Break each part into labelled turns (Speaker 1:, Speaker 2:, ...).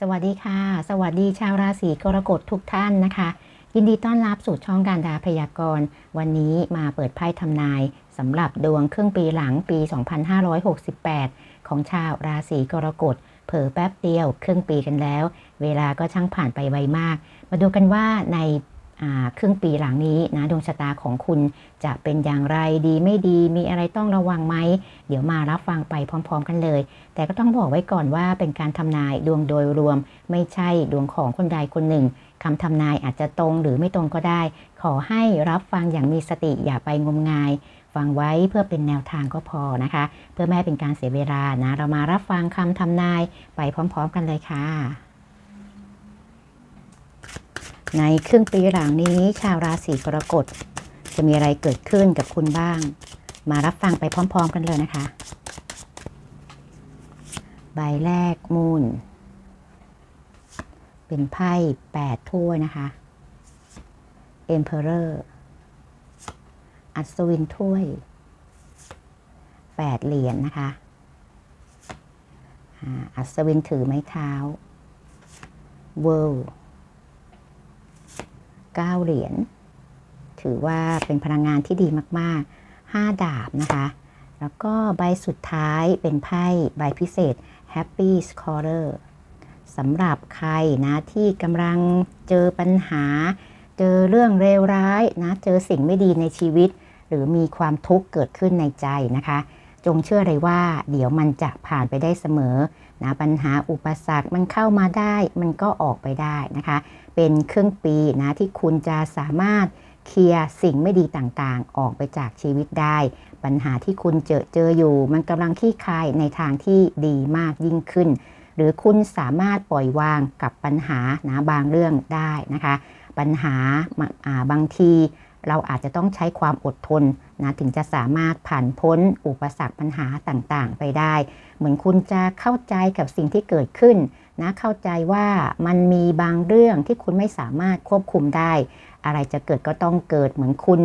Speaker 1: สวัสดีค่ะ สวัสดีชาวราศีกรกฎทุกท่านนะคะ ยินดีต้อนรับสู่ช่องการดาพยากรณ์ วันนี้มาเปิดไพ่ทำนายสำหรับดวงครึ่งปีหลังปี 2568 ของชาวราศีกรกฎเผลอแป๊บเดียวครึ่งปีกันแล้ว เวลาก็ช่างผ่านไปไวมาก มาดูกันว่าใน ครึ่งปีหลังนี้นะดวงชะตาของคุณจะเป็นอย่างไรดีไม่ดีมีอะไรต้องระวังไหม เดี๋ยวมารับฟังไปพร้อม ๆ กันเลย แต่ก็ต้องบอกไว้ก่อนว่าเป็นการทำนายดวงโดยรวม ไม่ใช่ดวงของคนใดคนหนึ่งคำทำนายอาจจะตรงหรือไม่ตรงก็ได้ ขอให้รับฟังอย่างมีสติอย่าไปงมงาย ฟังไว้เพื่อเป็นแนวทางก็พอนะคะ เพื่อไม่ให้เป็นการเสียเวลานะ เรามารับฟังคำทำนายไปพร้อม ๆ กันเลยค่ะ ในครึ่งปีหลังนี้ชาวราศีกรกฎจะมีอะไรเกิดขึ้นกับคุณบ้าง มารับฟังไปพร้อม ๆ กันเลยนะคะ ใบแรกมูนเป็นไพ่แปดถ้วยนะคะ Emperor อัศวินถ้วยแปดเหรียญนนะคะอัศวินถือไม้เท้า World เก้าเหรียญ ถือว่าเป็นพลังงานที่ดีมากๆห้าดาบนะคะ แล้วก็ใบสุดท้ายเป็นไพ่ใบพิเศษ Happy Scholar สำหรับใครนะที่กำลังเจอปัญหา เจอเรื่องเลวร้ายนะ เจอสิ่งไม่ดีในชีวิต หรือมีความทุกข์เกิดขึ้นในใจนะคะ จงเชื่อเลยว่า เดี๋ยวมันจะผ่านไปได้เสมอ นะปัญหาอุปสรรคมันเข้ามาได้ มันก็ออกไปได้นะคะ เป็นเครึ่องปีนะที่คุณจะสามารถเคลียร์สิ่งไม่ดีต่างๆ ออกไปจากชีวิตได้ ปัญหาที่คุณเจอเจออยู่ มันกำลังคลี่คลายในทางที่ดีมากยิ่งขึ้น หรือคุณสามารถปล่อยวางกับปัญหานะบางเรื่องได้นะคะ ปัญหาาบางทีเราอาจจะต้องใช้ความอดทนนะถึงจะสามารถผ่านพ้นอุปสรรคปัญหาต่างๆ ไปได้ เหมือนคุณจะเข้าใจกับสิ่งที่เกิดขึ้นนะเข้าใจว่ามันมีบางเรื่องที่คุณไม่สามารถควบคุมได้ อะไรจะเกิดก็ต้องเกิดเหมือนคุณ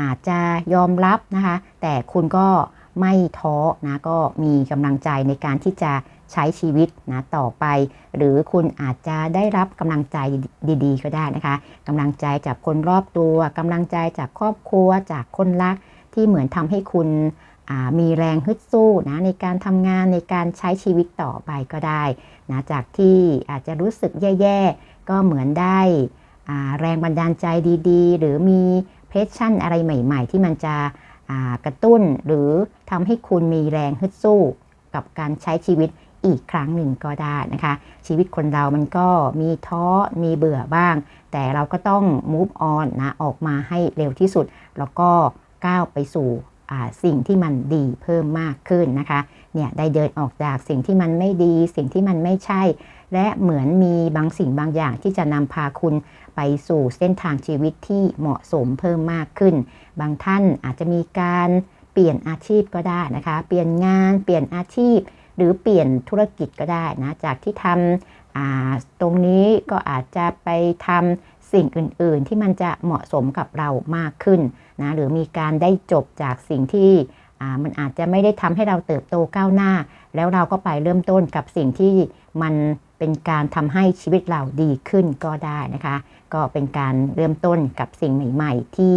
Speaker 1: อาจจะยอมรับนะคะ แต่คุณก็ไม่ท้อนะก็มีกำลังใจในการที่จะใช้ชีวิตนะต่อไป หรือคุณอาจจะได้รับกำลังใจดีๆ ก็ได้นะคะกำลังใจจากคนรอบตัวกำลังใจจากครอบครัวจากคนรักที่เหมือนทำให้คุณ มีแรงฮึดสู้นะในการทำงานในการใช้ชีวิตต่อไปก็ได้นะจากที่อาจจะรู้สึกแย่ ๆ ก็เหมือนได้แรงบันดาลใจดีๆ หรือมีเพชชั่นอะไรใหม่ ๆ ที่มันจะกระตุ้นหรือทำให้คุณมีแรงฮึดสู้กับการใช้ชีวิตอีกครั้งหนึ่งก็ได้นะคะ ชีวิตคนเรามันก็มีท้อมีเบื่อบ้าง แต่เราก็ต้อง move on นะ ออกมาให้เร็วที่สุด แล้วก็ก้าวไปสู่ สิ่งที่มันดีเพิ่มมากขึ้นนะคะเนี่ยได้เดินออกจากสิ่งที่มันไม่ดี สิ่งที่มันไม่ใช่ และเหมือนมีบางสิ่งบางอย่างที่จะนำพาคุณไปสู่เส้นทางชีวิตที่เหมาะสมเพิ่มมากขึ้น บางท่านอาจจะมีการเปลี่ยนอาชีพก็ได้นะคะ เปลี่ยนงาน เปลี่ยนอาชีพ หรือเปลี่ยนธุรกิจก็ได้นะ จากที่ทำตรงนี้ก็อาจจะไปทำ สิ่งอื่น ๆ ที่มันจะเหมาะสมกับเรามากขึ้นนะหรือมีการได้จบจากสิ่งที่มันอาจจะไม่ได้ทำให้เราเติบโตก้าวหน้า แล้วเราก็ไปเริ่มต้นกับสิ่งที่มันเป็นการทำให้ชีวิตเราดีขึ้นก็ได้นะคะ ก็เป็นการเริ่มต้นกับสิ่งใหม่ ๆ ที่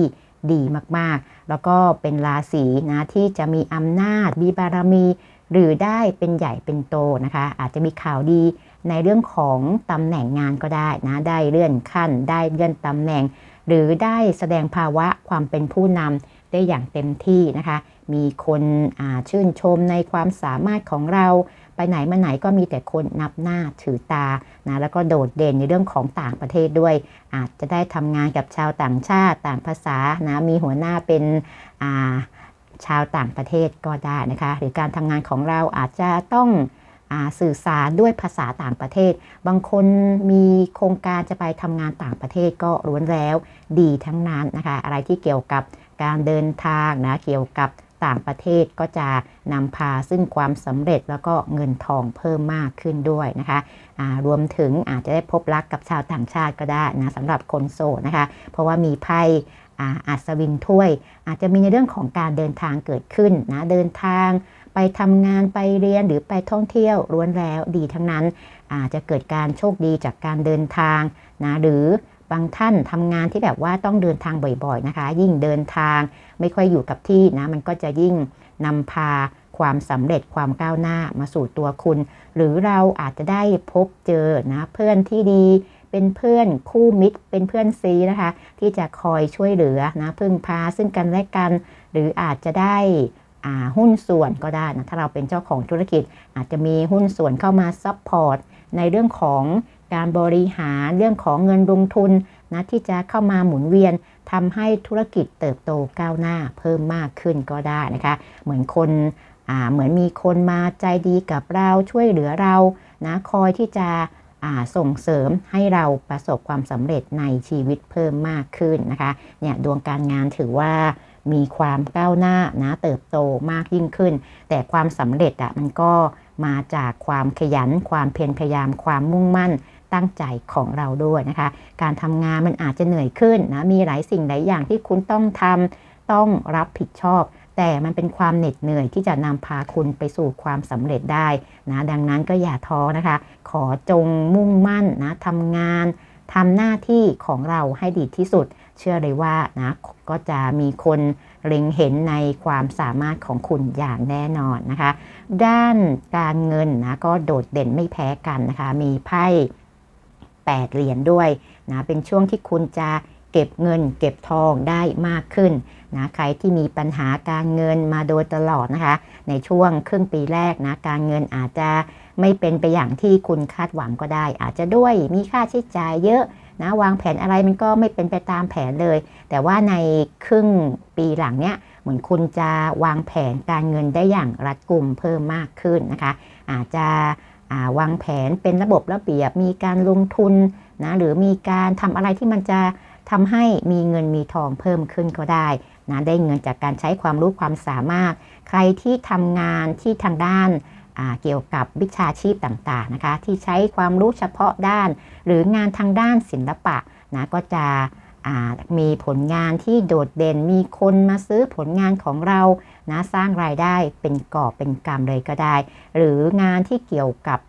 Speaker 1: ดีมากๆ แล้วก็เป็นราศีนะที่จะมีอำนาจมีบารมี หรือได้เป็นใหญ่เป็นโตนะคะ อาจจะมีข่าวดี ในเรื่องของตำแหน่งงานก็ได้นะ ได้เลื่อนขั้น ได้เลื่อนตำแหน่ง หรือได้แสดงภาวะความเป็นผู้นำได้อย่างเต็มที่นะคะ มีคนชื่นชมในความสามารถของเรา ไปไหนมาไหนก็มีแต่คนนับหน้าถือตานะแล้วก็โดดเด่นในเรื่องของต่างประเทศด้วย อาจจะได้ทำงานกับชาวต่างชาติต่างภาษานะมีหัวหน้าเป็นชาวต่างประเทศก็ได้นะคะ หรือการทำงานของเราอาจจะต้อง สื่อสารด้วยภาษาต่างประเทศ บางคนมีโครงการจะไปทำงานต่างประเทศก็ล้วนแล้วดีทั้งนั้นนะคะอะไรที่เกี่ยวกับการเดินทางนะเกี่ยวกับต่างประเทศก็จะนำพาซึ่งความสำเร็จแล้วก็เงินทองเพิ่มมากขึ้นด้วยนะคะรวมถึงอาจจะได้พบรักกับชาวต่างชาติก็ได้นะสำหรับคนโสดนะคะ เพราะว่ามีไพ่อัศวินถ้วย อาจจะมีในเรื่องของการเดินทางเกิดขึ้นนะเดินทาง ไปทำงานไปเรียนหรือไปท่องเที่ยวล้วนแล้วดีทั้งนั้น อาจจะเกิดการโชคดีจากการเดินทางนะหรือบางท่านทำงานที่แบบว่าต้องเดินทางบ่อยๆนะคะ ยิ่งเดินทางไม่ค่อยอยู่กับที่นะมันก็จะยิ่งนำพาความสำเร็จความก้าวหน้ามาสู่ตัวคุณ หรือเราอาจจะได้พบเจอนะเพื่อนที่ดีเป็นเพื่อนคู่มิตร เป็นเพื่อนซีนะคะ ที่จะคอยช่วยเหลือนะพึ่งพาซึ่งกันและกัน หรืออาจจะได้ หุ้นส่วนก็ได้นะถ้าเราเป็นเจ้าของธุรกิจ อาจจะมีหุ้นส่วนเข้ามาซัพพอร์ตในเรื่องของการบริหารเรื่องของเงินลงทุนนะที่จะเข้ามาหมุนเวียนทำให้ธุรกิจเติบโตก้าวหน้าเพิ่มมากขึ้นก็ได้นะคะ เหมือนคนเหมือนมีคนมาใจดีกับเราช่วยเหลือเรานะคอยที่จะส่งเสริมให้เราประสบความสำเร็จในชีวิตเพิ่มมากขึ้นนะคะเนี่ยดวงการงานถือว่า มีความก้าวหน้านะเติบโตมากยิ่งขึ้น แต่ความสำเร็จอะ่ะมันก็มาจากความขยัน ความเพียรพยายามความมุ่งมั่นตั้งใจของเราด้วยนะคะ การทำงานมันอาจจะเหนื่อยขึ้นนะมีหลายสิ่งหลายอย่างที่คุณต้องทำต้องรับผิดชอบ แต่มันเป็นความเหน็ดเหนื่อยที่จะนำพาคุณไปสู่ความสำเร็จได้นะดังนั้นก็อย่าท้อนะคะ ขอจงมุ่งมั่นนะทำงาน ทำหน้าที่ของเราให้ดีที่สุด เชื่อเลยว่านะก็จะมีคนเล็งเห็นในความสามารถของคุณอย่างแน่นอนนะคะ ด้านการเงินนะก็โดดเด่นไม่แพ้กันนะคะ มีไพ่8เหรียญด้วยนะเป็นช่วงที่คุณจะเก็บเงินเก็บทองได้มากขึ้นนะใครที่มีปัญหาการเงินมาโดยตลอดนะคะ ในช่วงครึ่งปีแรกนะการเงินอาจจะ ไม่เป็นไปอย่างที่คุณคาดหวังก็ได้ อาจจะด้วยมีค่าใช้จ่ายเยอะนะวางแผนอะไรมันก็ไม่เป็นไปตามแผนเลย แต่ว่าในครึ่งปีหลังเนี้ยเหมือนคุณจะวางแผนการเงินได้อย่างรัดกุมเพิ่มมากขึ้นนะคะ อาจจะวางแผนเป็นระบบระเบียบมีการลงทุนนะหรือมีการทำอะไรที่มันจะทำให้มีเงินมีทองเพิ่มขึ้นก็ได้นะได้เงินจากการใช้ความรู้ความสามารถ ใครที่ทำงานที่ทางด้าน เกี่ยวกับวิชาชีพต่างๆนะคะ ที่ใช้ความรู้เฉพาะด้าน หรืองานทางด้านศิลปะนะก็จะมีผลงานที่โดดเด่นมีคนมาซื้อผลงานของเรานะสร้างรายได้เป็นกอบเป็นกำเลยก็ได้ หรืองานที่เกี่ยวกับ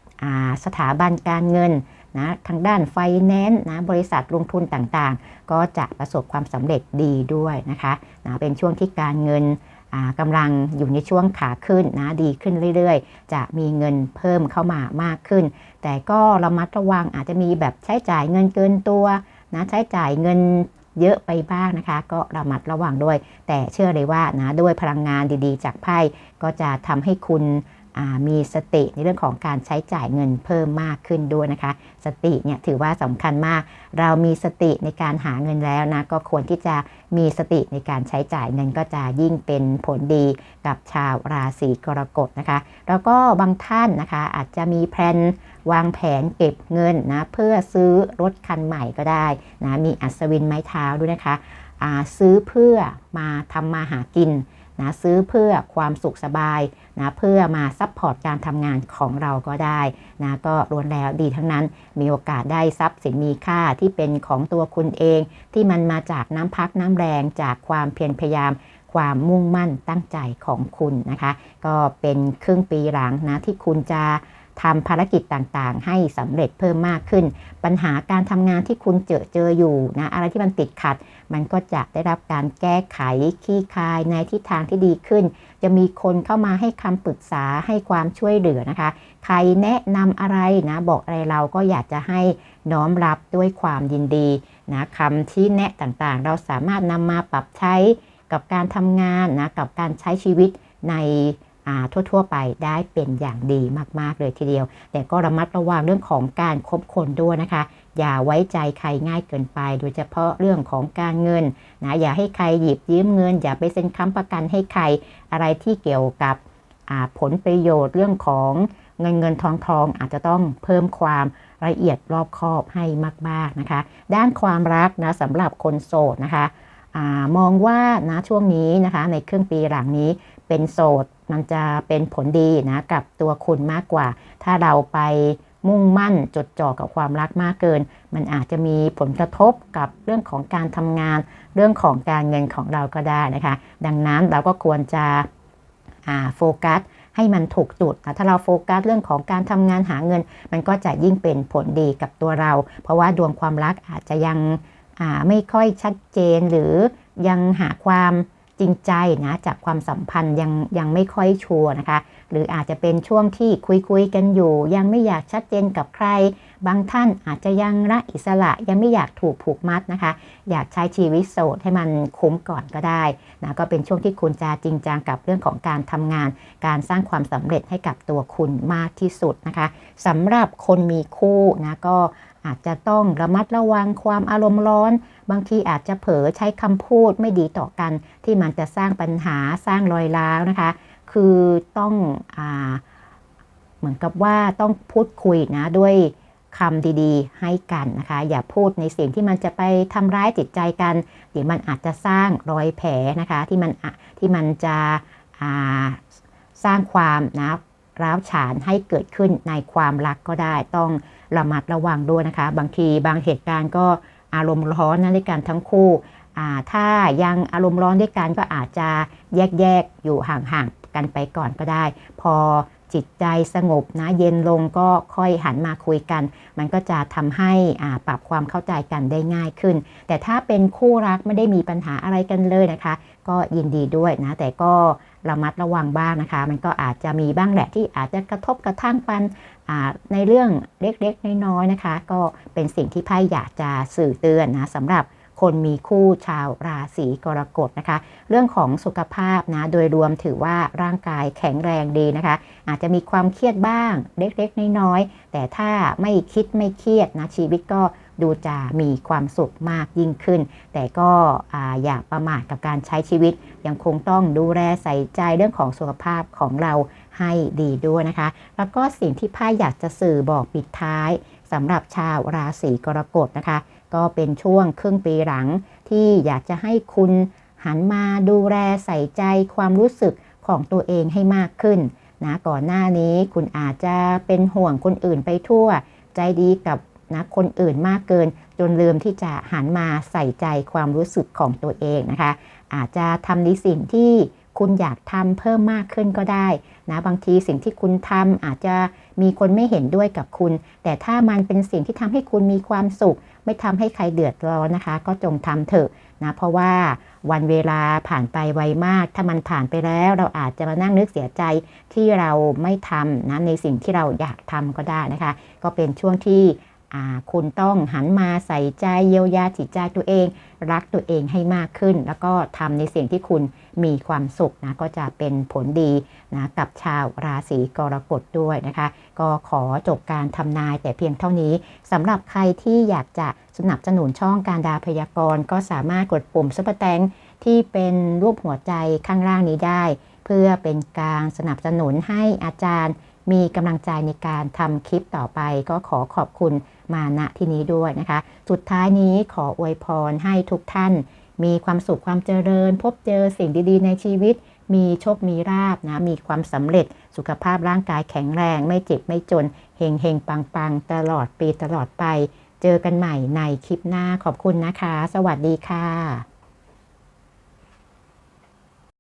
Speaker 1: สถาบันการเงินนะทางด้านไฟแนนซ์นะบริษัทลงทุนต่างๆ ก็จะประสบความสำเร็จดีด้วยนะคะนะเป็นช่วงที่การเงิน กำลังอยู่ในช่วงขาขึ้นนะดีขึ้นเรื่อยๆ จะมีเงินเพิ่มเข้ามามากขึ้น แต่ก็ระมัดระวังอาจจะมีแบบใช้จ่ายเงินเกินตัวนะใช้จ่ายเงินเยอะไปบ้างนะคะ ก็ระมัดระวังด้วย แต่เชื่อเลยว่านะด้วยพลังงานดีๆ จากไพ่ก็จะทำให้คุณ มีสติในเรื่องของการใช้จ่ายเงินเพิ่มมากขึ้นด้วยนะคะ สติเนี่ยถือว่าสำคัญมาก เรามีสติในการหาเงินแล้วนะก็ควรที่จะมีสติในการใช้จ่ายเงินก็จะยิ่งเป็นผลดีกับชาวราศีกรกฎนะคะ แล้วก็บางท่านนะคะอาจจะมีแผนวางแผนเก็บเงินนะเพื่อซื้อรถคันใหม่ก็ได้นะมีอัศวินไม้เท้าด้วยนะคะซื้อเพื่อมาทำมาหากิน นะซื้อเพื่อความสุขสบายนะเพื่อมาซัพพอร์ตการทำงานของเราก็ได้นะก็รวนแล้วดีทั้งนั้นมีโอกาสได้ทรัพย์สินมีค่าที่เป็นของตัวคุณเอง ที่มันมาจากน้ำพักน้ำแรงจากความเพียรพยายามความมุ่งมั่นตั้งใจของคุณนะคะ ก็เป็นครึ่งปีหลังนะที่คุณจะ ทำภารกิจต่างๆ ให้สำเร็จเพิ่มมากขึ้น ปัญหาการทำงานที่คุณเจอเจออยู่นะอะไรที่มันติดขัด มันก็จะได้รับการแก้ไขขี้คายในทิศทางที่ดีขึ้น จะมีคนเข้ามาให้คำปรึกษาให้ความช่วยเหลือนะคะ ใครแนะนำอะไรนะบอกอะไรเราก็อยากจะให้น้อมรับด้วยความยินดีนะคำที่แนะต่างๆ เราสามารถนำมาปรับใช้กับการทำงานนะกับการใช้ชีวิตใน ทั่ว ๆ ไปได้เป็นอย่างดีมาก ๆ เลยทีเดียว แต่ก็ระมัดระวังเรื่องของการคบคนด้วยนะคะ อย่าไว้ใจใครง่ายเกินไป โดยเฉพาะเรื่องของการเงินนะอย่าให้ใครหยิบยืมเงิน อย่าไปเซ็นค้ำประกันให้ใครอะไรที่เกี่ยวกับผลประโยชน์เรื่องของเงินเงินทองทองอาจจะต้องเพิ่มความละเอียดรอบคอบให้มาก ๆ นะคะ ด้านความรักนะสำหรับคนโสดนะคะอมองว่านะช่วงนี้นะคะในครึ่งปีหลังนี้เป็นโสด มันจะเป็นผลดีนะกับตัวคุณมากกว่า ถ้าเราไปมุ่งมั่นจดจ่อกับความรักมากเกิน มันอาจจะมีผลกระทบกับเรื่องของการทำงาน เรื่องของการเงินของเราก็ได้นะคะ ดังนั้นเราก็ควรจะโฟกัสให้มันถูกจุดนะถ้าเราโฟกัสเรื่องของการทำงานหาเงิน มันก็จะยิ่งเป็นผลดีกับตัวเรา เพราะว่าดวงความรักอาจจะยังไม่ค่อยชัดเจนหรือยังหาความ จริงใจนะจากความสัมพันธ์ยังยังไม่ค่อยชัวร์นะคะ หรืออาจจะเป็นช่วงที่คุยคุยกันอยู่ ยังไม่อยากชัดเจนกับใคร บางท่านอาจจะยังรักอิสระยังไม่อยากถูกผูกมัดนะคะ อยากใช้ชีวิตโสดให้มันคุ้มก่อนก็ได้นะก็เป็นช่วงที่คุณจะจริงจังกับเรื่องของการทำงาน การสร้างความสำเร็จให้กับตัวคุณมากที่สุดนะคะสำหรับคนมีคู่นะก็อาจจะต้องระมัดระวังความอารมณ์ร้อน บางทีอาจจะเผลอใช้คำพูดไม่ดีต่อกัน ที่มันจะสร้างปัญหาสร้างรอยร้าวนะคะ คือต้องอเหมือนกับว่าต้องพูดคุยนะด้วยคำดีๆ ให้กันนะคะ อย่าพูดในสิ่งที่มันจะไปทำร้ายจิตใจกันเดี๋ยวมันอาจจะสร้างรอยแผลนะคะที่มันที่มันจะสร้างความนะร้าวฉานให้เกิดขึ้นในความรักก็ได้ ต้องระมัดระวังด้วยนะคะ บางทีบางเหตุการณ์ก็ อารมณ์ร้อนนะด้วยกันทั้งคู่ถ้ายังอารมณ์ร้อนด้วยกันก็อาจจะแยกๆอยู่ห่างๆกันไปก่อนก็ได้ พอจิตใจสงบนะเย็นลงก็ค่อยหันมาคุยกัน มันก็จะทำให้ปรับความเข้าใจกันได้ง่ายขึ้น แต่ถ้าเป็นคู่รักไม่ได้มีปัญหาอะไรกันเลยนะคะ ก็ยินดีด้วยนะแต่ก็ ระมัดระวังบ้างนะคะ มันก็อาจจะมีบ้างแหละที่อาจจะกระทบกระทั่งกันในเรื่องเล็กๆ น้อยๆนะคะ ก็เป็นสิ่งที่ไพ่อยากจะสื่อเตือนนะสำหรับคนมีคู่ชาวราศีกรกฎนะคะ เรื่องของสุขภาพนะโดยรวมถือว่าร่างกายแข็งแรงดีนะคะ อาจจะมีความเครียดบ้างเล็กๆ น้อยๆแต่ถ้าไม่คิดไม่เครียดนะชีวิตก็ ดูจะมีความสุขมากยิ่งขึ้น แต่ก็อย่าประมาทกับการใช้ชีวิต ยังคงต้องดูแลใส่ใจเรื่องของสุขภาพของเราให้ดีด้วยนะคะ แล้วก็สิ่งที่ไพ่อยากจะสื่อบอกปิดท้ายสำหรับชาวราศีกรกฎนะคะ ก็เป็นช่วงครึ่งปีหลังที่อยากจะให้คุณหันมาดูแลใส่ใจความรู้สึกของตัวเองให้มากขึ้นนะก่อนหน้านี้คุณอาจจะเป็นห่วงคนอื่นไปทั่ว ใจดีกับ นะคนอื่นมากเกิน จนลืมที่จะหันมาใส่ใจความรู้สึกของตัวเองนะคะ อาจจะทำในสิ่งที่คุณอยากทำเพิ่มมากขึ้นก็ได้นะบางทีสิ่งที่คุณทำอาจจะมีคนไม่เห็นด้วยกับคุณ แต่ถ้ามันเป็นสิ่งที่ทำให้คุณมีความสุข ไม่ทำให้ใครเดือดร้อนนะคะ ก็จงทำเถอะนะเพราะว่าวันเวลาผ่านไปไวมาก ถ้ามันผ่านไปแล้ว เราอาจจะมานั่งนึกเสียใจที่เราไม่ทำนะในสิ่งที่เราอยากทำก็ได้นะคะ ก็เป็นช่วงที่ คุณต้องหันมาใส่ใจเยียวยาจิตใจตัวเอง รักตัวเองให้มากขึ้น แล้วก็ทำในสิ่งที่คุณมีความสุขนะก็จะเป็นผลดีนะกับชาวราศีกรกฎด้วยนะคะ ก็ขอจบการทำนายแต่เพียงเท่านี้สำหรับใครที่อยากจะสนับสนุนช่องการดาพยากรณ์ ก็สามารถกดปุ่มซุปเปอร์แตงที่เป็นรูปหัวใจข้างล่างนี้ได้ เพื่อเป็นการสนับสนุนให้อาจารย์ มีกำลังใจในการทำคลิปต่อไป ก็ขอขอบคุณมาณที่นี้ด้วยนะคะ สุดท้ายนี้ขออวยพรให้ทุกท่าน มีความสุขความเจริญ พบเจอสิ่งดีๆ ในชีวิต มีโชคมีราบนะมีความสำเร็จสุขภาพร่างกายแข็งแรง ไม่เจ็บไม่จนเฮงเฮงปังปังตลอดปีตลอดไป เจอกันใหม่ในคลิปหน้าขอบคุณนะคะ สวัสดีค่ะ